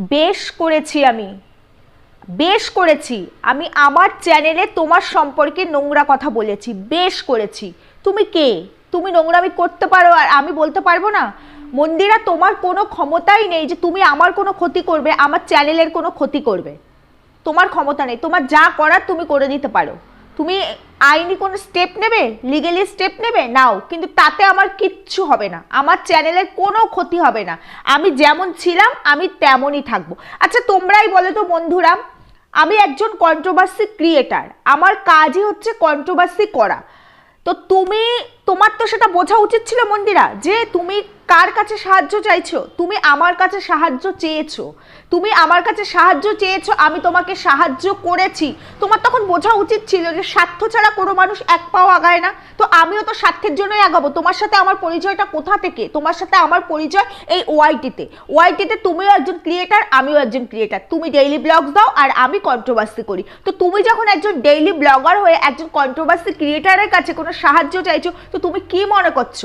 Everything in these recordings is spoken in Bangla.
বেশ করেছি আমি। বেশ করেছি। আমি আমার চ্যানেলে তোমার সম্পর্কে নোংরা কথা বলেছি। বেশ করেছি। তুমি কে? তুমি নোংরামি করতে পারো আর আমি বলতে পারব না? মন্দিরা, তোমার কোনো ক্ষমতাই নেই যে তুমি আমার কোনো ক্ষতি করবে, আমার চ্যানেলের কোনো ক্ষতি করবে। তোমার ক্ষমতা নেই। তোমার যা করার তুমি করে দিতে পারো। তুমি আইনি কোনো স্টেপ নেবে? লিগেলি স্টেপ নেবে? নাও। কিন্তু তাতে আমার কিচ্ছু হবে না। আমার চ্যানেলের কোনো ক্ষতি হবে না। আমি যেমন ছিলাম, আমি তেমনই থাকব। আচ্ছা তোমরাই বলো তো বন্ধুরা, আমি একজন কন্ট্রোভার্সি ক্রিয়েটার আমার কাজই হচ্ছে কন্ট্রোভার্সি করা। তো তুমি, তোমার তো সেটা বোঝা উচিত ছিল মন্দিরা, যে তুমি কার কাছে সাহায্য চাইছো? তুমি আমার কাছে সাহায্য চেয়েছো। তুমি আমার কাছে সাহায্য চেয়েছো, আমি তোমাকে সাহায্য করেছি। তোমার তখন বোঝা উচিত ছিল যে স্বার্থ ছাড়া কোনো মানুষ এক পাও আগায় না। তো আমিও তো স্বার্থের জন্যই আগাবো। তোমার সাথে আমার পরিচয়টা কোথা থেকে? তোমার সাথে আমার পরিচয় এই ওয়াইটিতে ওয়াইটিতে তুমিও একজন ক্রিয়েটার আমিও একজন ক্রিয়েটার তুমি ডেইলি ব্লগস দাও আর আমি কন্ট্রোভার্সি করি। তো তুমি যখন একজন ডেইলি ব্লগার হয়ে একজন কন্ট্রোভার্সি ক্রিয়েটারের কাছে কোনো সাহায্য চাইছো, তো তুমি কি মনে করছ?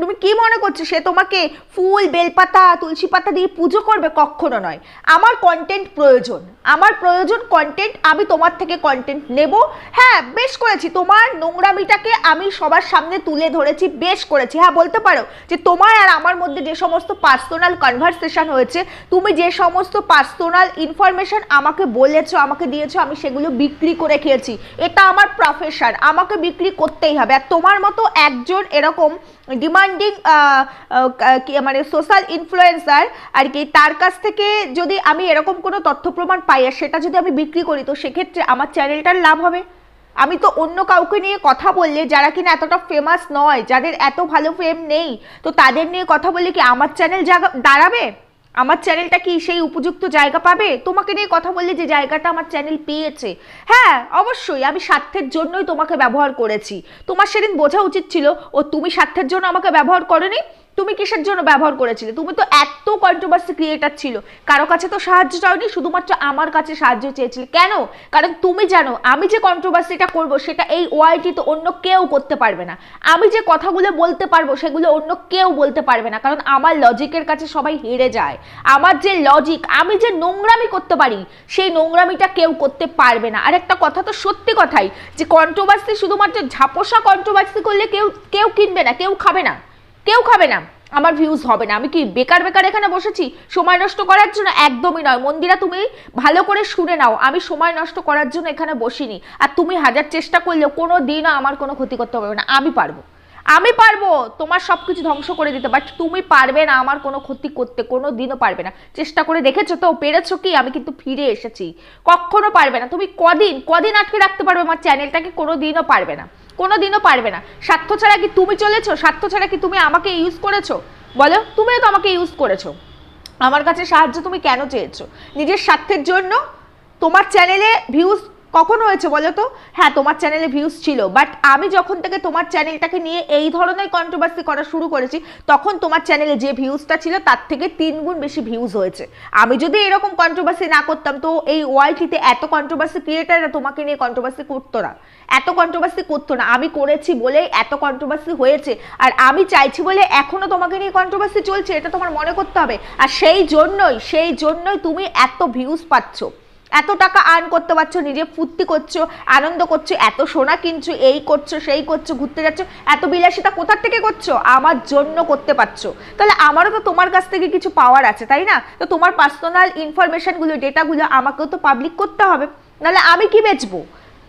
তুমি কি মনে করছ? সে তোমাকে ফুল, বেলপাতা, তুলসী পাতা দিয়ে পুজো করবে? কখনো নয়। আমার কন্টেন্ট প্রয়োজন। আমার প্রয়োজন কন্টেন্ট আমি তোমার থেকে কন্টেন্ট নেব। হ্যাঁ বেশ করেছি। তোমার নোংরামিটাকে আমি সবার সামনে তুলে ধরেছি, বেশ করেছি। হ্যাঁ বলতে পারো যে তোমার আর আমার মধ্যে যে সমস্ত পার্সোনাল কনভারসেশন হয়েছে, তুমি যে সমস্ত পার্সোনাল ইনফরমেশন আমাকে বলেছ, আমাকে দিয়েছ, আমি সেগুলো বিক্রি করে খেয়েছি। এটা আমার প্রফেশন আমাকে বিক্রি করতেই হবে। আর তোমার মতো একজন এরকম ডিমান্ডিং মানে সোশ্যাল ইনফ্লুয়েন্সার আর কি, তার কাছ থেকে যদি আমি এরকম কোনো তথ্য প্রমাণ পাই আর সেটা যদি আমি বিক্রি করি, তো সেক্ষেত্রে আমার চ্যানেলটার লাভ হবে। আমি তো অন্য কাউকে নিয়ে কথা বললে, যারা কিনা এতটা ফেমাস নয়, যাদের এত ভালো ফেম নেই, তো তাদের নিয়ে কথা বললে কি আমার চ্যানেল জায়গা দাঁড়াবে? আমার চ্যানেলটা কি সেই উপযুক্ত জায়গা পাবে? তোমাকে নিয়ে কথা বললে যে জায়গাটা আমার চ্যানেল পেয়েছে। হ্যাঁ অবশ্যই আমি স্বার্থের জন্যই তোমাকে ব্যবহার করেছি। তোমার সেদিন বোঝা উচিত ছিল, ও তুমি স্বার্থের জন্য আমাকে ব্যবহার করনি? তুমি কিসের জন্য ব্যবহার করেছিলে? তুমি তো এত কন্ট্রোভার্সি ক্রিয়েটার ছিল। কারও কাছে তো সাহায্য চাওনি, শুধুমাত্র আমার কাছে সাহায্য চেয়েছিলে। কেন? কারণ তুমি জানো, আমি যে কন্ট্রোভার্সিটা করব, সেটা এই ওয়াইটি তো অন্য কেউ করতে পারবে না। আমি যে কথাগুলো বলতে পারব, সেগুলো অন্য কেউ বলতে পারবে না। কারণ আমার লজিকের কাছে সবাই হেরে যায়। আমার যে লজিক আমি যে নোংরামি করতে পারি, সেই নোংরামিটা কেউ করতে পারবে না। আর একটা কথা তো সত্যি কথাই, যে কন্ট্রোভার্সি শুধুমাত্র ঝাপসা কন্ট্রোভার্সি করলে কেউ কেউ কিনবে না, কেউ খাবে না। কেউ খাবে না। আমার ভিউজ হবে না। আমি কি বেকার বেকার এখানে বসেছি? সময় নষ্ট করার জন্য একদমই নয়। মন্দিরা, তুমি ভালো করে শুনে নাও। আমি সময় নষ্ট করার জন্য এখানে বসিনি। আর তুমি হাজার চেষ্টা করলেও কোনো দিনও আমার কোনো ক্ষতি করতে পারবে না। আমি পারব। আমি পারব, তোমার সব কিছু ধ্বংস করে দিতে বাট তুমি পারবে না, আমার কোনো ক্ষতি করতে, কোনো দিনও পারবে না। চেষ্টা করে দেখেছ তো, পেরেছ কি? আমি কিন্তু ফিরে এসেছি। কখনো পারবে না। তুমি কদিন কদিন আটকে রাখতে পারবে আমার চ্যানেলটাকে? কোনো দিনও পারবে না। কোনো দিনও পারবে না। স্বার্থ ছাড়া কি তুমি চলেছো? স্বার্থ ছাড়া কি তুমি আমাকে ইউজ করেছ? বলো, তুমিও তো আমাকে ইউজ করেছ। আমার কাছে সাহায্য তুমি কেন চেয়েছো? নিজের স্বার্থের জন্য তোমার চ্যানেলে ভিউজ কখন হয়েছে বলো তো? হ্যাঁ তোমার চ্যানেলে ভিউজ ছিল বাট আমি যখন থেকে তোমার চ্যানেলটাকে নিয়ে এই ধরনের কন্ট্রোভার্সি করা শুরু করেছি, তখন তোমার চ্যানেলে যে ভিউজটা ছিল, তার থেকে তিন গুণ বেশি ভিউজ হয়েছে। আমি যদি এরকম কন্ট্রোভার্সি না করতাম, তো এই ওয়াইটিতে এত কন্ট্রোভার্সি ক্রিয়েটাররা তোমাকে নিয়ে কন্ট্রোভার্সি করতো না। এত কন্ট্রোভার্সি করতো না। আমি করেছি বলেই এত কন্ট্রোভার্সি হয়েছে, আর আমি চাইছি বলে এখনও তোমাকে নিয়ে কন্ট্রোভার্সি চলছে, এটা তোমার মনে করতে হবে। আর সেই জন্যই সেই জন্যই তুমি এত ভিউজ পাচ্ছ। এত টাকা আর্ন করতে পারছ, নিজে ফুর্তি করছ, আনন্দ করছ, এত সোনা কিনছো, এই করছ, সেই করছ, ঘুরতে যাচ্ছ, এত বিলাসিতা কোথার থেকে করছ? আমার জন্য করতে পারছ। তাহলে আমারও তো তোমার কাছ থেকে কিছু পাওয়ার আছে, তাই না? তো তোমার পার্সোনাল ইনফরমেশনগুলো ডেটাগুলো আমাকেও তো পাবলিক করতে হবে। নাহলে আমি কি বেচবো?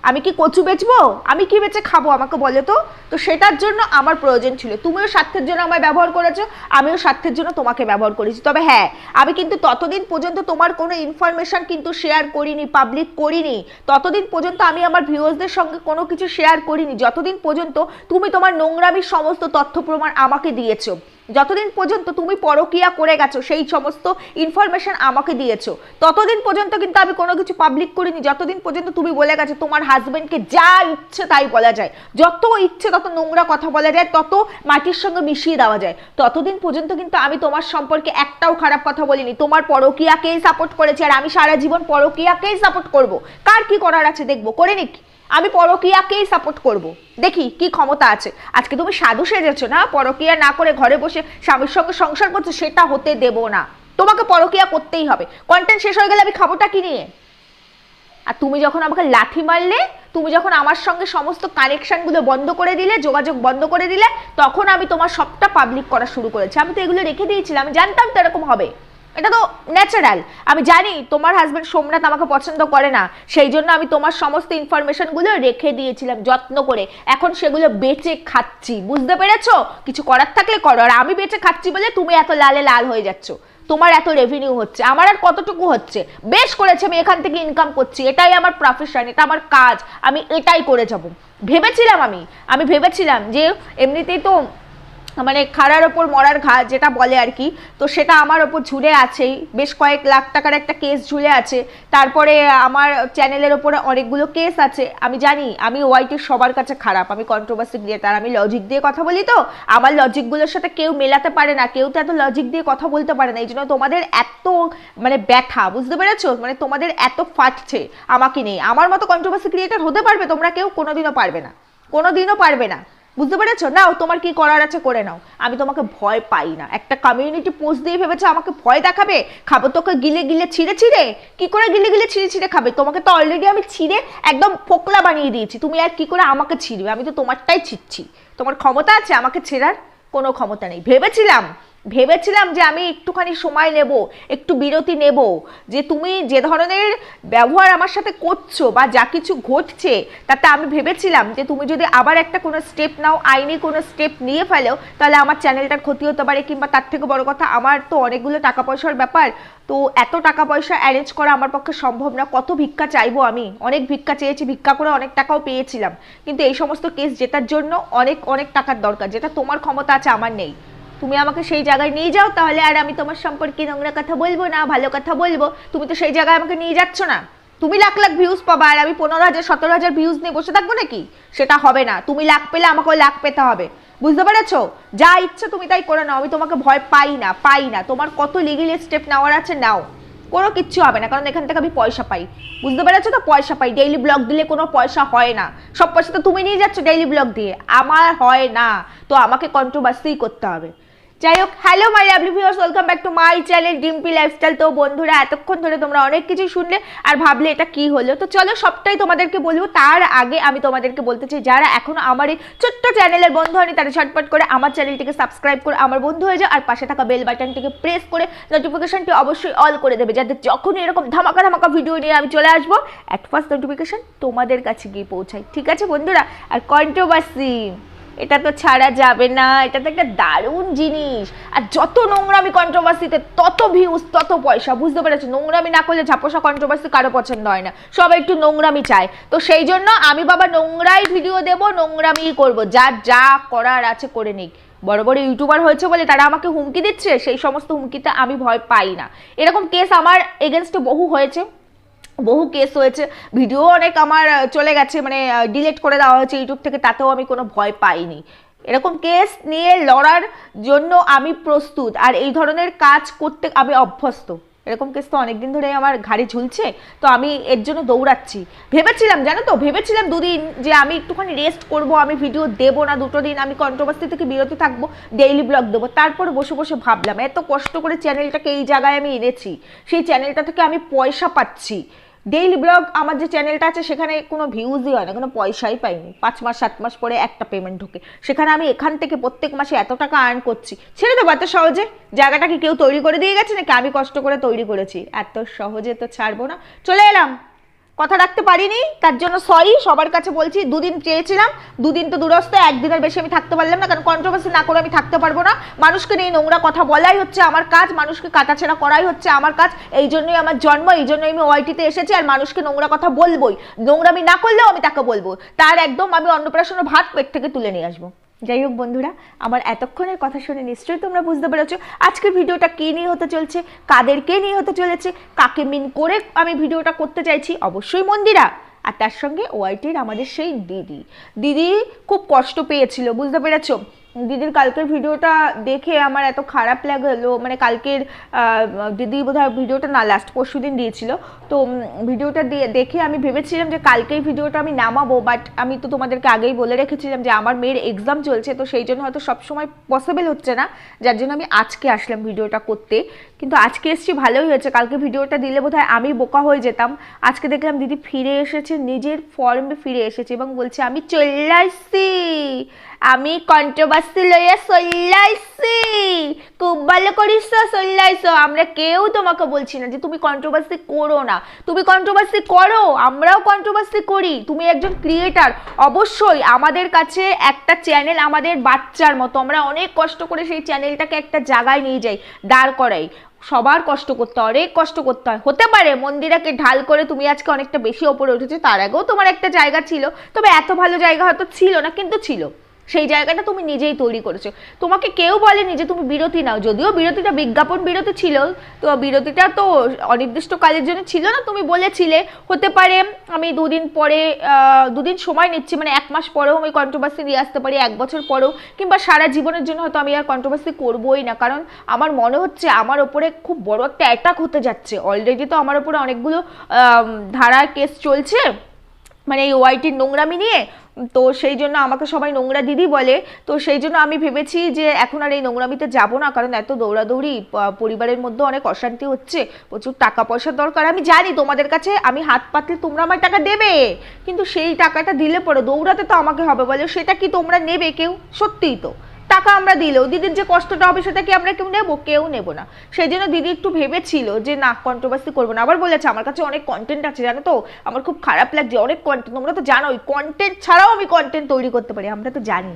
আমি কি কচু বেচবো? আমি কি বেচে খাব আমাকে বলে তো? তো সেটার জন্য আমার প্রয়োজন ছিল। তুমিও স্বার্থের জন্য আমায় ব্যবহার করেছ, আমিও স্বার্থের জন্য তোমাকে ব্যবহার করেছি। তবে হ্যাঁ আমি কিন্তু ততদিন পর্যন্ত তোমার কোনো ইনফরমেশন কিন্তু শেয়ার করিনি পাবলিক করিনি। ততদিন পর্যন্ত আমি আমার ভিউয়ার্সদের সঙ্গে কোনো কিছু শেয়ার করিনি। যতদিন পর্যন্ত তুমি তোমার নোংরামির সমস্ত তথ্য প্রমাণ আমাকে দিয়েছ। যতদিন পর্যন্ত তুমি পরকিয়া করে গেছো, সেই সমস্ত ইনফরমেশন আমাকে দিয়েছ, ততদিন পর্যন্ত কিন্তু আমি কোনো কিছু পাবলিক করিনি, যতদিন পর্যন্ত তুমি বলে গেছো তোমার হাজবেন্ডকে যা ইচ্ছে তাই বলা যায়, যত ইচ্ছে তত নোংরা কথা বলা যায়, তত মাটির সঙ্গে মিশিয়ে দেওয়া যায়, ততদিন পর্যন্ত কিন্তু আমি তোমার সম্পর্কে একটাও খারাপ কথা বলিনি, তোমার পরকিয়াকেই সাপোর্ট করেছি, আর আমি সারা জীবন পরকিয়াকেই সাপোর্ট করব, কার কি করার আছে দেখব, করে নিক। আমি পরকিয়াকেই সাপোর্ট করব। দেখি কি ক্ষমতা আছে। আজকে তুমি সাধু সেজেছো না? পরকিয়া না করে ঘরে বসে স্বামীর সঙ্গে সংসার করছ, সেটা হতে দেব না। তোমাকে পরকিয়া করতেই হবে। কন্টেন্ট শেষ হয়ে গেলে আমি খাবোটা কি নিয়ে? আর তুমি যখন আমাকে লাথি মারলে, তুমি যখন আমার সঙ্গে সমস্ত কানেকশনগুলো বন্ধ করে দিলে, যোগাযোগ বন্ধ করে দিলে, তখন আমি তোমার সবটা পাবলিক করা শুরু করেছি। আমি তো এগুলো রেখে দিয়েছিলাম। জানতাম তো এরকম হবে। এটা তো ন্যাচারাল আমি জানি তোমার হাজব্যান্ড সোমনাথ আমাকে পছন্দ করে না, সেই জন্য আমি তোমার সমস্ত ইনফরমেশনগুলো রেখে দিয়েছিলাম যত্ন করে। এখন সেগুলো বেঁচে খাচ্ছি, বুঝতে পেরেছ? কিছু করার থাকলে করো, আর আমি বেঁচে খাচ্ছি বলে তুমি এত লালে লাল হয়ে যাচ্ছ। তোমার এত রেভিনিউ হচ্ছে, আমার আর কতটুকু হচ্ছে? বেশ করেছে আমি, এখান থেকে ইনকাম করছি, এটাই আমার প্রফেশন এটা আমার কাজ, আমি এটাই করে যাব। ভেবেছিলাম আমি আমি ভেবেছিলাম যে এমনিতেই তো মানে খাড়ার ওপর মরার ঘা যেটা বলে আর কি, তো সেটা আমার ওপর ঝুলে আছেই। বেশ কয়েক লাখ টাকার একটা কেস ঝুলে আছে। তারপরে আমার চ্যানেলের ওপরে অনেকগুলো কেস আছে। আমি জানি, আমি ওয়াইটি সবার কাছে খারাপ। আমি কন্ট্রোভার্সি ক্রিয়েটার আমি লজিক দিয়ে কথা বলি তো? আমার লজিকগুলোর সাথে কেউ মেলাতে পারে না, কেউ তো এত লজিক দিয়ে কথা বলতে পারে না। এই জন্য তোমাদের এত মানে ব্যথা, বুঝতে পেরেছ? মানে তোমাদের এত ফাটছে, আমাকে নেই আমার মতো কন্ট্রোভার্সি ক্রিয়েটার হতে পারবে, তোমরা কেউ কোনোদিনও পারবে না। কোনোদিনও পারবে না। বুঝতে পেরেছ? নাও, তোমার কি করার আছে করে নাও। আমি তোমাকে ভয় পাই না। একটা কমিউনিটি পোস্ট দিয়ে ভেবেছো আমাকে ভয় দেখাবে? খাব তোকে গিলে গিলে ছিঁড়ে ছিঁড়ে? কি করে গিলে গিলে ছিঁড়ে ছিঁড়ে খাবে? তোমাকে তো অলরেডি আমি ছিঁড়ে একদম ফোকলা বানিয়ে দিয়েছি। তুমি আর কি করে আমাকে ছিঁড়বে? আমি তো তোমারটাই ছিঁড়ছি। তোমার ক্ষমতা আছে আমাকে ছেঁড়ার? কোনো ক্ষমতা নেই। ভেবেছিলাম ভেবেছিলাম যে আমি একটুখানি সময় নেব, একটু বিরতি নেব, যে তুমি যে ধরনের ব্যবহার আমার সাথে করছ বা যা কিছু ঘটছে, তাতে আমি ভেবেছিলাম যে তুমি যদি আবার একটা কোনো স্টেপ নাও, আইনি কোনো স্টেপ নিয়ে ফেলো, তাহলে আমার চ্যানেলটার ক্ষতি হতে পারে কিংবা তার থেকে বড় কথা, আমার তো অনেকগুলো টাকা পয়সার ব্যাপার। তো এত টাকা পয়সা অ্যারেঞ্জ করা আমার পক্ষে সম্ভব না, কত ভিক্ষা চাইব আমি? অনেক ভিক্ষা চেয়েছি, ভিক্ষা করে অনেক টাকাও পেয়েছিলাম। কিন্তু এই সমস্ত কেস জেতার জন্য অনেক অনেক টাকার দরকার, যেটা তোমার ক্ষমতা আছে, আমার নেই। তুমি আমাকে সেই জায়গায় নিয়ে যাও তাহলে আর আমি তোমার সম্পর্কে নোংরা কথা বলব না, ভালো কথা বলব। তুমি তো সেই জায়গায় আমাকে নিয়ে যাচ্ছ না। তুমি লাখ লাখ ভিউজ পাবা আর আমি পনেরো হাজার, সতেরো হাজার ভিউজ নিয়ে বসে থাকব নাকি? সেটা হবে না। তুমি লাখ পেলে আমাকেও লাখ পেতে হবে। বুঝতে পেরেছ? যা ইচ্ছে তুমি তাই করে নাও। আমি তোমাকে ভয় পাই না পাই না। তোমার কত লিগেল স্টেপ নেওয়ার আছে নাও। কোনো কিচ্ছু হবে না। কারণ এখান থেকে আমি পয়সা পাই। বুঝতে পেরেছ তো? পয়সা পাই। ডেইলি ব্লগ দিলে কোনো পয়সা হয় না। সব পয়সা তো তুমি নিয়ে যাচ্ছ ডেইলি ব্লগ দিয়ে। আমার হয় না। তো আমাকে কন্ট্রোভার্সিই করতে হবে। যাই হোক hello my lovely viewers welcome back to my channel Dimpi lifestyle তো বন্ধুরা, এতক্ষণ ধরে তোমরা অনেক কিছু শুনলে আর ভাবলে এটা কি হলো? তো চলো, সবটাই তোমাদেরকে বলব। তার আগে আমি তোমাদেরকে বলতে চাই, যারা এখনও আমার এই ছোট্ট চ্যানেলের বন্ধু হয়নি, তারা ঝটপট করে আমার চ্যানেলটিকে সাবস্ক্রাইব করে আমার বন্ধু হয়ে যাও আর পাশে থাকা বেল বাটনটিকে প্রেস করে নোটিফিকেশনটি অবশ্যই অল করে দেবে, যাতে যখনই এরকম ধামাকা ধামাকা ভিডিও নিয়ে আমি চলে আসব অ্যাট ফার্স্ট নোটিফিকেশন তোমাদের কাছে গিয়ে পৌঁছাই। ঠিক আছে বন্ধুরা? আর কন্ট্রোভার্সি এটা তো ছাড়া যাবে না, এটা তো একটা দারুণ জিনিস। আর যত নোংরামি কন্ট্রোভার্সিতে তত ভিউজ তত পয়সা, বুঝতে পেরেছ? নোংরামি না করলে ঝাপসা কন্ট্রোভার্সি কারও পছন্দ হয় না। সবাই একটু নোংরামি চায়। তো সেই জন্য আমি বাবা নোংরাই ভিডিও দেবো, নোংরামি করব। যার যা করার আছে করে নিক। বড় বড় ইউটিউবার হয়েছে বলে তারা আমাকে হুমকি দিচ্ছে, সেই সমস্ত হুমকিতে আমি ভয় পাই না। এরকম কেস আমার এগেনস্টে বহু হয়েছে। বহু কেস হয়েছে। ভিডিও অনেক আমার চলে গেছে মানে ডিলিট করে দেওয়া হয়েছে ইউটিউব থেকে, তাতেও আমি কোনো ভয় পাইনি। এরকম কেস নিয়ে লড়ার জন্য আমি প্রস্তুত। আর এই ধরনের কাজ করতে আমি অভ্যস্ত। এরকম কেস তো অনেকদিন ধরে আমার ঘাড়ে ঝুলছে, তো আমি এর জন্য দৌড়াচ্ছি। ভেবেছিলাম, জানো তো, ভেবেছিলাম দুদিন যে আমি একটুখানি রেস্ট করব, আমি ভিডিও দেবো না, দুটো দিন আমি কন্ট্রোভার্সি থেকে বিরতি থাকব ডেইলি ব্লগ দেবো। তারপর বসে বসে ভাবলাম, এত কষ্ট করে চ্যানেলটাকে এই জায়গায় আমি এনেছি। সেই চ্যানেলটা থেকে আমি পয়সা পাচ্ছি। ডেইলি ব্লগ আমার যে চ্যানেলটা আছে, সেখানে কোনো ভিউজই হয় না, কোনো পয়সাই পাইনি। পাঁচ মাস, সাত মাস পরে একটা পেমেন্ট ঢোকে। সেখানে আমি এখান থেকে প্রত্যেক মাসে এত টাকা আর্ন করছি। ছেড়ে দেবো এত সহজে? জায়গাটা কি কেউ তৈরি করে দিয়ে গেছে নাকি? আমি কষ্ট করে তৈরি করেছি। এত সহজে তো ছাড়বো না। চলে এলাম। কথা রাখতে পারিনি, তার জন্য সরি সবার কাছে বলছি, দুদিন চেয়েছিলাম, দুদিন তো দূরস্থ একদিনের বেশি আমি থাকতে পারলাম না, কারণ কন্ট্রোভার্সি না করে আমি থাকতে পারব না। মানুষকে নিয়ে নোংরা কথা বলাই হচ্ছে আমার কাজ, মানুষকে কাটাছেড়া করাই হচ্ছে আমার কাজ, এই জন্যই আমার জন্ম, এই জন্যই আমি ওয়াইটিতে এসেছি, আর মানুষকে নোংরা কথা বলবোই। নোংরামি না করলেও আমি তাকে বলব। তার একদম আমি অন্নপ্রাশনের ভাত পেট থেকে তুলে নিয়ে আসব। যাই হোক বন্ধুরা, আমার এতক্ষণের কথা শুনে নিশ্চয়ই তোমরা বুঝতে পেরেছ আজকের ভিডিওটা কে নিয়ে হতে চলছে, কাদেরকে নিয়ে হতে চলেছে, কাকে মিন করে আমি ভিডিওটা করতে চাইছি অবশ্যই মন্দিরা। আর তার সঙ্গে ওয়াইটির আমাদের সেই দিদি। দিদি খুব কষ্ট পেয়েছিল, বুঝতে পেরেছ? দিদির কালকের ভিডিওটা দেখে আমার এত খারাপ লাগল। মানে কালকের দিদি বোধহয় ভিডিওটা না লাস্ট পরশু দিন দিয়েছিল। তো ভিডিওটা দেখে আমি ভেবেছিলাম যে কালকেই ভিডিওটা আমি নামাবো বাট আমি তো তোমাদেরকে আগেই বলে রেখেছিলাম যে আমার মেয়ের এক্সাম চলছে, তো সেই জন্য হয়তো সবসময় পসিবল হচ্ছে না। যার জন্য আমি আজকে আসলাম ভিডিওটা করতে। কিন্তু আজকে এসছি, ভালোই হয়েছে। কালকে ভিডিওটা দিলে বোধহয় আমি বোকা হয়ে যেতাম। আজকে দেখলাম দিদি ফিরে এসেছে, নিজের ফর্মে ফিরে এসেছে এবং বলছে, আমি চলে আসছি। আমি কন্ট্রোভার্সি লইয়া চল্লাইছি খুব ভালো করিস চল্লাইছ আমরা কেউ তোমাকে বলছি না যে তুমি কন্ট্রোভার্সি করো না। তুমি কন্ট্রোভার্সি করো, আমরাও কন্ট্রোভার্সি করি। তুমি একজন ক্রিয়েটার অবশ্যই আমাদের কাছে একটা চ্যানেল আমাদের বাচ্চার মতো। আমরা অনেক কষ্ট করে সেই চ্যানেলটাকে একটা জায়গায় নিয়ে যাই, দাঁড় করাই। সবার কষ্ট করতে হয়, অনেক কষ্ট করতে হয়। হতে পারে মন্দিরাকে ঢাল করে তুমি আজকে অনেকটা বেশি ওপরে উঠেছো, তার আগেও তোমার একটা জায়গা ছিল, তবে এত ভালো জায়গা হয়তো ছিল না, কিন্তু ছিল। সেই জায়গাটা তুমি নিজেই তৈরি করেছ। তোমাকে কেউ বলেনি যে তুমি বিরতি নাও। যদিও বিরতিটা বিজ্ঞাপন বিরতি ছিল, তো বিরতিটা তো অনির্দিষ্টকালের জন্য ছিল না। তুমি বলেছিলে, হতে পারে আমি দুদিন পরে দুদিন সময় নিচ্ছি মানে এক মাস পরেও আমি কন্ট্রোভার্সি নিয়ে আসতে পারি, এক বছর পরেও, কিংবা সারা জীবনের জন্য হয়তো আমি আর কন্ট্রোভার্সি করবোই না। কারণ আমার মনে হচ্ছে আমার ওপরে খুব বড় একটা অ্যাটাক হতে যাচ্ছে। অলরেডি তো আমার ওপরে অনেকগুলো ধারার কেস চলছে। মানে এই ওয়াইটির নোংরামি নিয়ে তো সেই জন্য আমাকে সবাই নোংরা দিদি বলে। তো সেই জন্য আমি ভেবেছি যে এখন আর এই নোংরামিতে যাব না, কারণ এত দৌড়াদৌড়ি পরিবারের মধ্যে অনেক অশান্তি হচ্ছে, প্রচুর টাকা পয়সার দরকার। আমি জানি তোমাদের কাছে আমি হাত পাতলে তোমরা আমার টাকা দেবে, কিন্তু সেই টাকাটা দিলে পরে দৌড়াতে তো আমাকে হবে বলে, সেটা কি তোমরা নেবে কেউ? সত্যিই তো। টাকা আমরা দিলেও, দিদির যে কষ্টটা হবে সেটা কি আমরা কেউ নেব? কেউ নেব না। সেই জন্য দিদি একটু ভেবেছিল যে, না কন্ট্রোভার্সি করব না। আবার বলেছে, আমার কাছে অনেক কন্টেন্ট আছে, জানো তো? আমার খুব খারাপ লাগছে, অনেক কন্টেন্ট তোমরা তো জানোই কন্টেন্ট ছাড়াও আমি কন্টেন্ট তৈরি করতে পারি। আমরা তো জানি।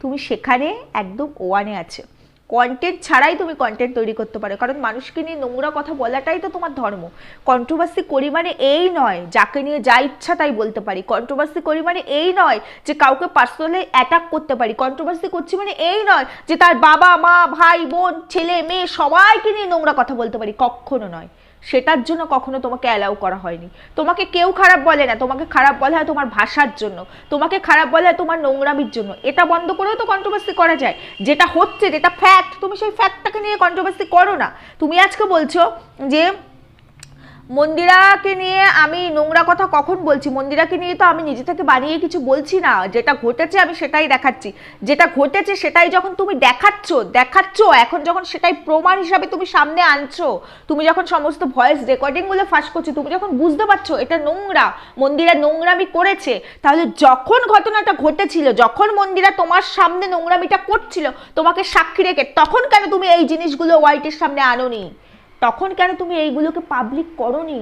তুমি সেখানে একদম ওয়ানে আছে। কন্টেন্ট ছাড়াই তুমি কন্টেন্ট তৈরি করতে পারো। কারণ মানুষকে নিয়ে নোংরা কথা বলাটাই তো তোমার ধর্ম। কন্ট্রোভার্সি করি মানে এই নয়, যাকে নিয়ে যা ইচ্ছা তাই বলতে পারি। কন্ট্রোভার্সি করি মানে এই নয় যে কাউকে পার্সোনালি অ্যাটাক করতে পারি। কন্ট্রোভার্সি করছি মানে এই নয় যে তার বাবা, মা, ভাই, বোন, ছেলে, মেয়ে সবাইকে নিয়ে নোংরা কথা বলতে পারি। কখনো নয়। সেটার জন্য কখনো তোমাকে অ্যালাউ করা হয়নি। তোমাকে কেউ খারাপ বলে না, তোমাকে খারাপ বলা হয় তোমার ভাষার জন্য। তোমাকে খারাপ বলা হয় তোমার নোংরামির জন্য। এটা বন্ধ করেও তো কন্ট্রোভার্সি করা যায়। যেটা হচ্ছে, যেটা ফ্যাক্ট তুমি সেই ফ্যাক্টটাকে নিয়ে কন্ট্রোভার্সি করো না। তুমি আজকে বলছো যে মন্দিরাকে নিয়ে আমি নোংরা কথা কখন বলছি? মন্দিরাকে নিয়ে তো আমি নিজে থেকে বানিয়ে কিছু বলছি না। যেটা ঘটেছে আমি সেটাই দেখাচ্ছি। যেটা ঘটেছে সেটাই যখন তুমি দেখাচ্ছ দেখাচ্ছ, এখন যখন সেটাই প্রমাণ হিসাবে তুমি সামনে আনছো, তুমি যখন সমস্ত ভয়েস রেকর্ডিংগুলো ফাঁস করছ, তুমি যখন বুঝতে পারছ এটা নোংরা, মন্দিরা নোংরামি করেছে, তাহলে যখন ঘটনাটা ঘটেছিল, যখন মন্দিরা তোমার সামনে নোংরামিটা করছিল, তোমাকে সাক্ষী রেখে, তখন কেন তুমি এই জিনিসগুলো হোয়াইটের সামনে আনোনি? তখন কেন তুমি এইগুলোকে পাবলিক করনি?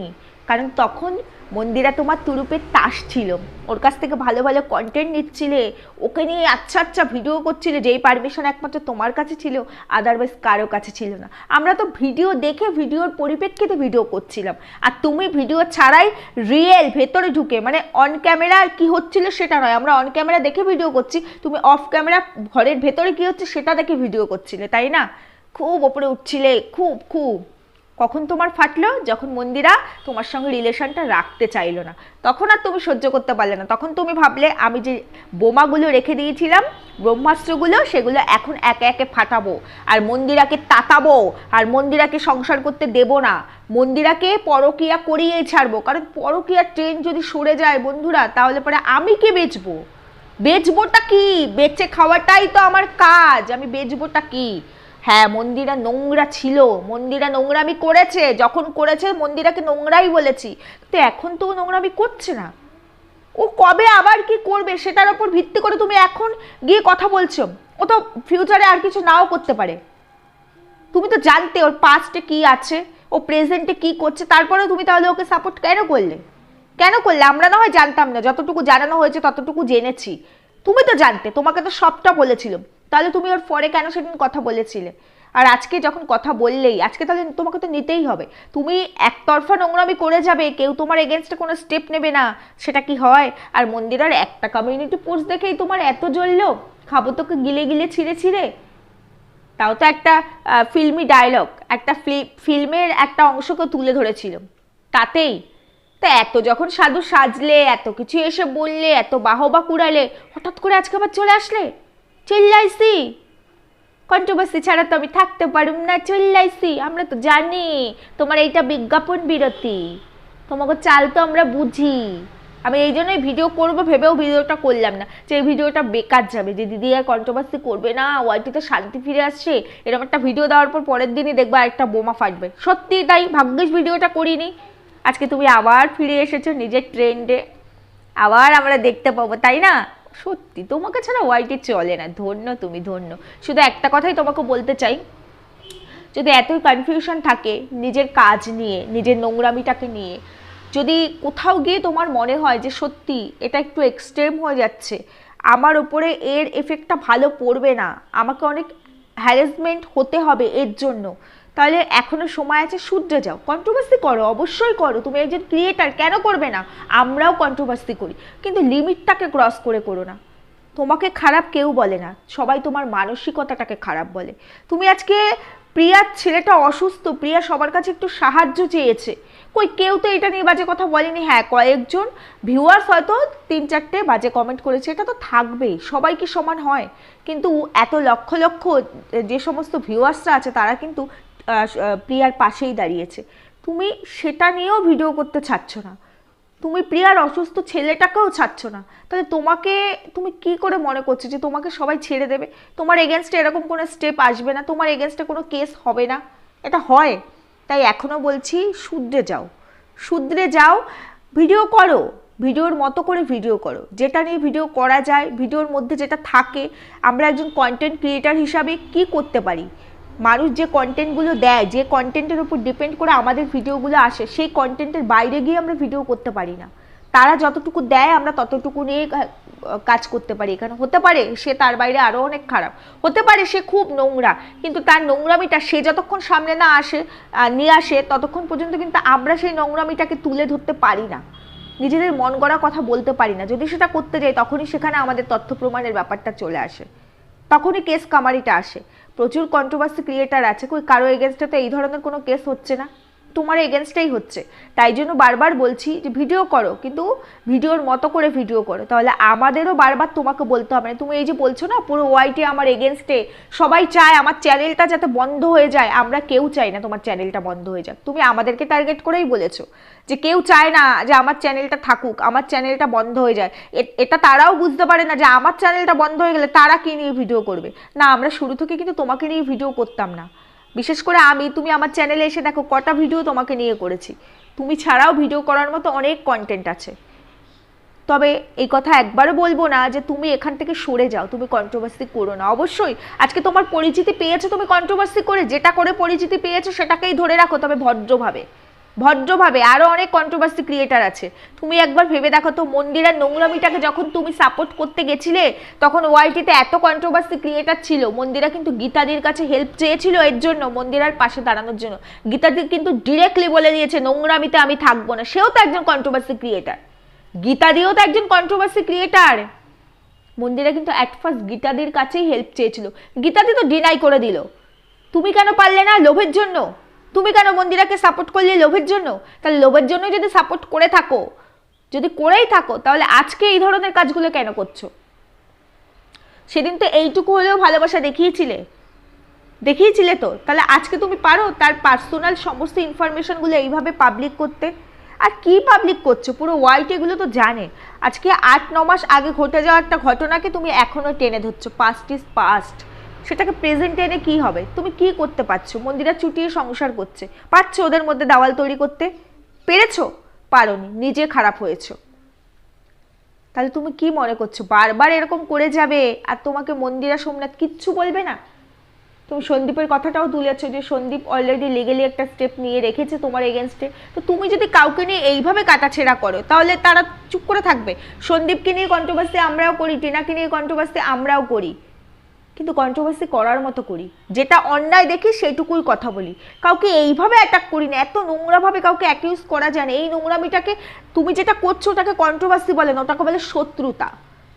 কারণ তখন মন্দিরা তোমার তুরুপের তাস ছিল। ওর কাছ থেকে ভালো ভালো কন্টেন্ট নিচ্ছিলে। ওকে নিয়ে আচ্ছা আচ্ছা ভিডিও করছিলে, যেই পারমিশন একমাত্র তোমার কাছে ছিল আদারওয়াইজ কারও কাছে ছিল না। আমরা তো ভিডিও দেখে ভিডিওর পরিপ্রেক্ষিতে ভিডিও করছিলাম। আর তুমি ভিডিও ছাড়াই রিয়েল ভেতরে ঢুকে মানে অন ক্যামেরা কি হচ্ছিল সেটা নয়। আমরা অন ক্যামেরা দেখে ভিডিও করছি, তুমি অফ ক্যামেরা ঘরের ভেতরে কি হচ্ছে সেটা দেখে ভিডিও করছিলে, তাই না? খুব ওপরে উঠছিলে, খুব খুব। কখন তোমার ফাটলো? যখন মন্দিরা তোমার সঙ্গে রিলেশনটা রাখতে চাইলো না। তখন আর তুমি সহ্য করতে পারলে না। তখন তুমি ভাবলে, আমি যে বোমাগুলো রেখে দিয়েছিলাম, ব্রহ্মাস্ত্রগুলো, সেগুলো এখন একে একে ফাটাবো। আর মন্দিরাকে তাতাবো। আর মন্দিরাকে সংসার করতে দেব না। মন্দিরাকে পরকিয়া করিয়েই ছাড়বো। কারণ পরকিয়ার ট্রেন যদি সরে যায় বন্ধুরা, তাহলে পরে আমি কে বেচবো? বেচবোটা কি? বেচে খাওয়াটাই তো আমার কাজ। আমি বেচবোটা কি? হ্যাঁ মন্দিরা নোংরা ছিল, মন্দিরা নোংরামি করেছে, যখন করেছে মন্দিরাকে নোংরাই বলেছি তো এখন তো নোংরামি করছে না। ও কবে আবার কি করবে সেটার উপর ভিত্তি করে তুমি এখন গিয়ে কথা বলছো। ও তো ফিউচারে আর কিছু নাও করতে পারে। তুমি তো জানতে ওর পাস্টে কি আছে, ও প্রেজেন্টে কি করছে তারপরে তুমি তাহলে ওকে সাপোর্ট কেন করলে? কেন করলে? আমরা না হয় জানতাম না, যতটুকু জানানো হয়েছে ততটুকু জেনেছি। তুমি তো জানতে, তোমাকে তো সবটা বলেছিল তাহলে তুমি ওর পরে কেন সেদিন কথা বলেছিলে? আর আজকে যখন কথা বললেই, আজকে তাহলে তোমাকে তো নিতেই হবে। তুমি একতরফা নোংরামি করে যাবে, কেউ তোমার এগেনস্টে কোনো স্টেপ নেবে না, সেটা কি হয়? আর মন্দিরের একটা কমিউনিটি পোস্ট দেখেই তোমার এত জ্বললো? খাব তোকে গিলে গিলে ছিঁড়ে ছিঁড়ে। তাও তো একটা ফিল্মি ডায়লগ একটা ফিল্মের একটা অংশকে তুলে ধরেছিল তাতেই তা এত যখন সাধু সাজলে, এত কিছু এসে বললে, এত বাহবা কুড়ালে হঠাৎ করে আজকে আবার চলে আসলে? চিল্লাইছি। কন্ট্রোভার্সি ছাড়া তো আমি থাকতে পারুম না, চিল্লাইছি। আমরা তো জানি, তোমার এইটা বিজ্ঞাপন বিরতি। তোমাকে চাল তো আমরা বুঝি। আমি এই জন্যই ভিডিও করব, ভেবেও ভিডিওটা করলাম না। যে এই ভিডিওটা বেকার যাবে, যে দিদি আর কন্ট্রোভার্সি করবে না ওয়াইটিতে শান্তি ফিরে আসছে। এরকম একটা ভিডিও দেওয়ার পর পরের দিনই দেখবা একটা বোমা ফাটবে। সত্যি তাই, ভাগ্যিস ভিডিওটা করিনি। আজকে তুমি আবার ফিরে এসেছ নিজের ট্রেন্ডে। আবার আমরা দেখতে পাবো, তাই না? সত্যি, তোমাকে ছাড়া ওয়াইটি চলে না। ধন্য তুমি, ধন্য। শুধু একটা কথাই তোমাকে বলতে চাই। যদি এতই কনফিউশন থাকে নিজের কাজ নিয়ে, নিজের নোংরামিটাকে নিয়ে, যদি কোথাও গিয়ে তোমার মনে হয় যে সত্যি এটা একটু এক্সট্রিম হয়ে যাচ্ছে, আমার ওপরে এর এফেক্টটা ভালো পড়বে না, আমাকে অনেক হ্যারাসমেন্ট হতে হবে এর জন্য তাহলে এখনও সময় আছে শুধরে যাও। কন্ট্রোভার্সি করো, অবশ্যই করো। তুমি একজন ক্রিয়েটার কেন করবে না? আমরাও কন্ট্রোভার্সি করি। কিন্তু লিমিটটাকে ক্রস করে করো না। তোমাকে খারাপ কেউ বলে না। সবাই তোমার মানসিকতাটাকে খারাপ বলে। তুমি আজকে প্রিয়ার ছেলেটা অসুস্থ, প্রিয়া সবার কাছে একটু সাহায্য চেয়েছে। কই, কেউ তো এটা নিয়ে বাজে কথা বলেনি। হ্যাঁ কয়েকজন ভিউয়ার্স হয়তো তিন চারটে বাজে কমেন্ট করেছে। এটা তো থাকবেই। সবাই কি সমান হয়? কিন্তু এত লক্ষ লক্ষ যে সমস্ত ভিউয়ার্সরা আছে, তারা কিন্তু প্রিয়ার পাশেই দাঁড়িয়েছে। তুমি সেটা নিয়েও ভিডিও করতে চাচ্ছ না। তুমি প্রিয়ার অসুস্থ ছেলেটাকেও ছাড়ছ না। তাহলে তোমাকে, তুমি কি করে মনে করছ যে তোমাকে সবাই ছেড়ে দেবে? তোমার এগেনস্টে এরকম কোনো স্টেপ আসবে না, তোমার এগেনস্টে কোনো কেস হবে না। এটা হয়। তাই এখনও বলছি, শুধরে যাও। শুধরে যাও ভিডিও করো। ভিডিওর মতো করে ভিডিও করো। যেটা নিয়ে ভিডিও করা যায় ভিডিওর মধ্যে যেটা থাকে, আমরা একজন কন্টেন্ট ক্রিয়েটার হিসাবে কি করতে পারি? মানুষ যে কন্টেন্টগুলো দেয়, যে কন্টেন্টের উপর ডিপেন্ড করে আমাদের ভিডিওগুলো আসে, সেই কন্টেন্টের বাইরে গিয়ে আমরা ভিডিও করতে পারি না। তারা যতটুকু দেয়, আমরা ততটুকু নিয়ে কাজ করতে পারি। এখানে হতে পারে সে তার বাইরে আরও অনেক খারাপ। হতে পারে সে খুব নোংরা, কিন্তু তার নোংরামিটা সে যতক্ষণ সামনে না আসে নিয়ে আসে, ততক্ষণ পর্যন্ত কিন্তু আমরা সেই নোংরামিটাকে তুলে ধরতে পারি না। নিজেদের মন গড়া কথা বলতে পারি না। যদি সেটা করতে যাই, তখনই সেখানে আমাদের তথ্য প্রমাণের ব্যাপারটা চলে আসে। তখনই কেস কামারিটা আসে। প্রচুর কন্ট্রোভার্সি ক্রিয়েটার আছে কারও এগেনস্টে তো এই ধরনের কোনো কেস হচ্ছে না। তোমার এগেনস্টেই হচ্ছে। তাই জন্য বারবার বলছি যে ভিডিও করো, কিন্তু ভিডিওর মতো করে ভিডিও করো। তাহলে আমাদেরও বারবার তোমাকে বলতে হবে না। তুমি এই যে বলছো না, পুরো ওয়াইটি আমার এগেনস্টে সবাই চায় আমার চ্যানেলটা যাতে বন্ধ হয়ে যায়। আমরা কেউ চাই না তোমার চ্যানেলটা বন্ধ হয়ে যাক। তুমি আমাদেরকে টার্গেট করেই বলেছ যে কেউ চায় না যে আমার চ্যানেলটা থাকুক, আমার চ্যানেলটা বন্ধ হয়ে যায়। এটা তারাও বুঝতে পারে না যে আমার চ্যানেলটা বন্ধ হয়ে গেলে তারা কি নিয়ে ভিডিও করবে। না, আমরা শুরু থেকে কিন্তু তোমাকে নিয়ে ভিডিও করতাম না। বিশেষ করে আমি, তুমি আমার চ্যানেলে এসে দেখো কটা ভিডিও তোমাকে নিয়ে করেছি। তুমি ছাড়াও ভিডিও করার মতো অনেক কন্টেন্ট আছে। তবে এই কথা একবারও বলব না যে তুমি এখান থেকে সরে যাও, তুমি কন্ট্রোভার্সি করো না। অবশ্যই আজকে তোমার পরিচিতি পেয়েছ, তুমি কন্ট্রোভার্সি করে যেটা করে পরিচিতি পেয়েছ সেটাকেই ধরে রাখো, তবে ভদ্রভাবে। ভদ্রভাবে আরও অনেক কন্ট্রোভার্সি ক্রিয়েটার আছে। তুমি একবার ভেবে দেখো তো মন্দিরের নোংরামিটাকে যখন তুমি সাপোর্ট করতে গেছিলে, তখন ওয়াইটিতে এত কন্ট্রোভার্সি ক্রিয়েটার ছিল। মন্দিরা কিন্তু গীতাদির কাছে হেল্প চেয়েছিল এর জন্য মন্দিরার পাশে দাঁড়ানোর জন্য। গীতাদি কিন্তু ডিরেক্টলি বলে দিয়েছে, নোংরামিতে আমি থাকব না। সেও তো একজন কন্ট্রোভার্সি ক্রিয়েটার গীতাদিও তো একজন কন্ট্রোভার্সি ক্রিয়েটার মন্দিরা কিন্তু অ্যাট ফার্স্ট গীতাদির কাছেই হেল্প চেয়েছিল। গীতাদি তো ডিনাই করে দিল। তুমি কেন পারলে না লোভের জন্য? তুমি কেন মন্দিরাকে সাপোর্ট করলে লোভের জন্য? তাহলে লোভের জন্য যদি সাপোর্ট করে থাকো, যদি করেই থাকো, তাহলে আজকে এই ধরনের কাজগুলো কেন করছ? সেদিন তো এইটুকু হলেও ভালোবাসা দেখিয়েছিলে। দেখিয়েছিলে তো। তাহলে আজকে তুমি পারো তার পার্সোনাল সমস্ত ইনফরমেশনগুলো এইভাবে পাবলিক করতে? আর কি পাবলিক করছ? পুরো ওয়াইট এগুলো তো জানে। আজকে আট, ন মাস আগে ঘটে যাওয়া একটা ঘটনাকে তুমি এখনও টেনে ধরছো। পাস্ট ইজ পাস্ট সেটাকে প্রেজেন্ট এনে কি হবে? তুমি কি করতে পারছ? মন্দিরা চুটিয়ে সংসার করছে। পারছ ওদের মধ্যে দাওয়াল তৈরি করতে? পেরেছ? পারোনি। নিজে খারাপ হয়েছো। তাহলে তুমি কি মনে করছ? বারবার এরকম করে যাবে আর তোমাকে মন্দিরা সোমনাথ কিচ্ছু বলবে না? তুমি সন্দীপের কথাটাও তুলেছো যে সন্দীপ অলরেডি লিগেলি একটা স্টেপ নিয়ে রেখেছে তোমার এগেনস্টে তো তুমি যদি কাউকে নিয়ে এইভাবে কাটাছেড়া করো, তাহলে তারা চুপ করে থাকবে। সন্দীপকে নিয়ে কন্ট্রোভার্সি আমরাও করি, টিনাকে নিয়ে কন্ট্রোভার্সি আমরাও করি। কিন্তু কন্ট্রোভার্সি করার মতো করি। যেটা অন্যায় দেখি সেইটুকুই কথা বলি। কাউকে এইভাবে অ্যাটাক করি না। এত নোংরাভাবে কাউকে অ্যাকিউজ করা যায় না। এই নোংরামিটাকে তুমি যেটা করছ ওটাকে কন্ট্রোভার্সি বলে না, ওটাকে বলে শত্রুতা।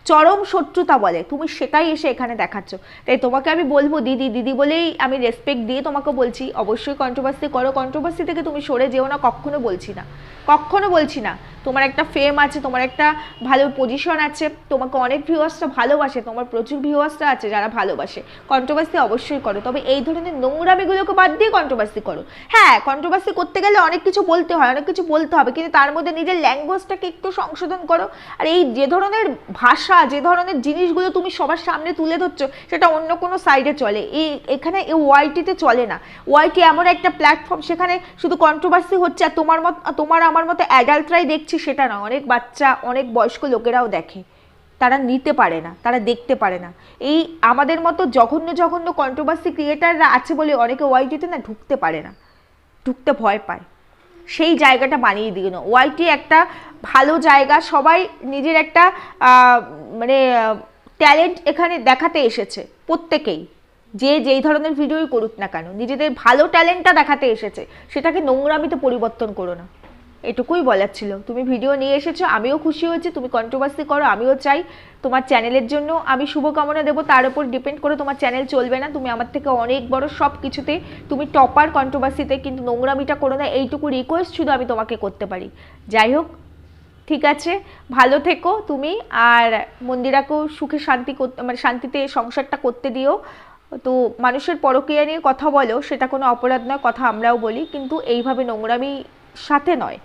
চরম শত্রুতা বলে। তুমি সেটাই এসে এখানে দেখাচ্ছ। তাই তোমাকে আমি বলব, দিদি দিদি বলেই আমি রেসপেক্ট দিয়ে তোমাকে বলছি। অবশ্যই কন্ট্রোভার্সি করো। কন্ট্রোভার্সি থেকে তুমি সরে যেও না। কখনো বলছি না। কখনো বলছি না। তোমার একটা ফেম আছে, তোমার একটা ভালো পজিশন আছে, তোমাকে অনেক ভিউয়ার্সরা ভালোবাসে, তোমার প্রচুর ভিউয়ার্সরা আছে যারা ভালোবাসে। কন্ট্রোভার্সি অবশ্যই করো, তবে এই ধরনের নোংরামিগুলোকে বাদ দিয়ে কন্ট্রোভার্সি করো। হ্যাঁ কন্ট্রোভার্সি করতে গেলে অনেক কিছু বলতে হয়, অনেক কিছু বলতে হবে, কিন্তু তার মধ্যে নিজের ল্যাঙ্গুয়েজটাকে একটু সংশোধন করো। আর এই যে ধরনের ভাষা, যে ধরনের জিনিসগুলো তুমি সবার সামনে তুলে ধরছো, সেটা অন্য কোনো সাইডে চলে। এই, এখানে এই ওয়াইটিতে চলে না। ওয়াইটি এমন একটা প্ল্যাটফর্ম সেখানে শুধু কন্ট্রোভার্সি হচ্ছে, আর তোমার মত, তোমার, আমার মতো অ্যাডাল্টরাই দেখছি সেটা না অনেক বাচ্চা, অনেক বয়স্ক লোকেরাও দেখে। তারা নিতে পারে না, তারা দেখতে পারে না। এই আমাদের মতো জঘন্য জঘন্য কন্ট্রোভার্সি ক্রিয়েটাররা আছে বলে অনেকে ওয়াইটিতে না ঢুকতে পারে না। ঢুকতে ভয় পায়। সেই জায়গাটা বানিয়ে দিল না ওয়াইটি একটা ভালো জায়গা। সবাই নিজের একটা মানে ট্যালেন্ট এখানে দেখাতে এসেছে প্রত্যেকেই। যে যেই ধরনের ভিডিওই করুক না কেন, নিজেদের ভালো ট্যালেন্টটা দেখাতে এসেছে। সেটাকে নোংরামিতে পরিবর্তন করো না। এটুকুই বলার ছিল। তুমি ভিডিও নিয়ে এসেছ, আমিও খুশি হয়েছি। তুমি কন্ট্রোভার্সি করো, আমিও চাই। তোমার চ্যানেলের জন্য আমি শুভকামনা দেবো। তার উপর ডিপেন্ড করে তোমার চ্যানেল চলবে না। তুমি আমার থেকে অনেক বড় সব কিছুতে তুমি টপার কন্ট্রোভার্সিতে কিন্তু নোংরামিটা করো না। এইটুকু রিকোয়েস্ট শুধু আমি তোমাকে করতে পারি। যাই হোক, ঠিক আছে। ভালো থেকো তুমি। আর মন্দিরাকেও সুখে শান্তি করতে মানে শান্তিতে সংসারটা করতে দিও। তো মানুষের পরক্রিয়া নিয়ে কথা বলো। সেটা কোনো অপরাধ নয়, কথা আমরাও বলি। কিন্তু এইভাবে নোংরামি সাথে নয়।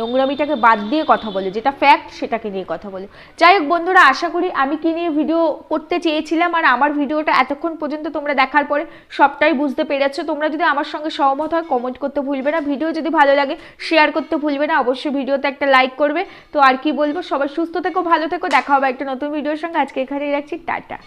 নোংরামিটাকে বাদ দিয়ে কথা বলে, যেটা ফ্যাক্ট সেটাকে নিয়ে কথা বলে। যাই হোক বন্ধুরা, আশা করি আমি কি নিয়ে ভিডিও করতে চেয়েছিলাম আর আমার ভিডিওটা এতক্ষণ পর্যন্ত তোমরা দেখার পরে সবটাই বুঝতে পেরেছ। তোমরা যদি আমার সঙ্গে সহমত হয় কমেন্ট করতে ভুলবে না। ভিডিও যদি ভালো লাগে শেয়ার করতে ভুলবে না, অবশ্যই ভিডিওতে একটা লাইক করবে। তো আর কি বলব, সবাই সুস্থ থেকো, ভালো থেকো, দেখা হবে একটা নতুন ভিডিওর সঙ্গে। আজকে এখানেই রাখছি, টাটা।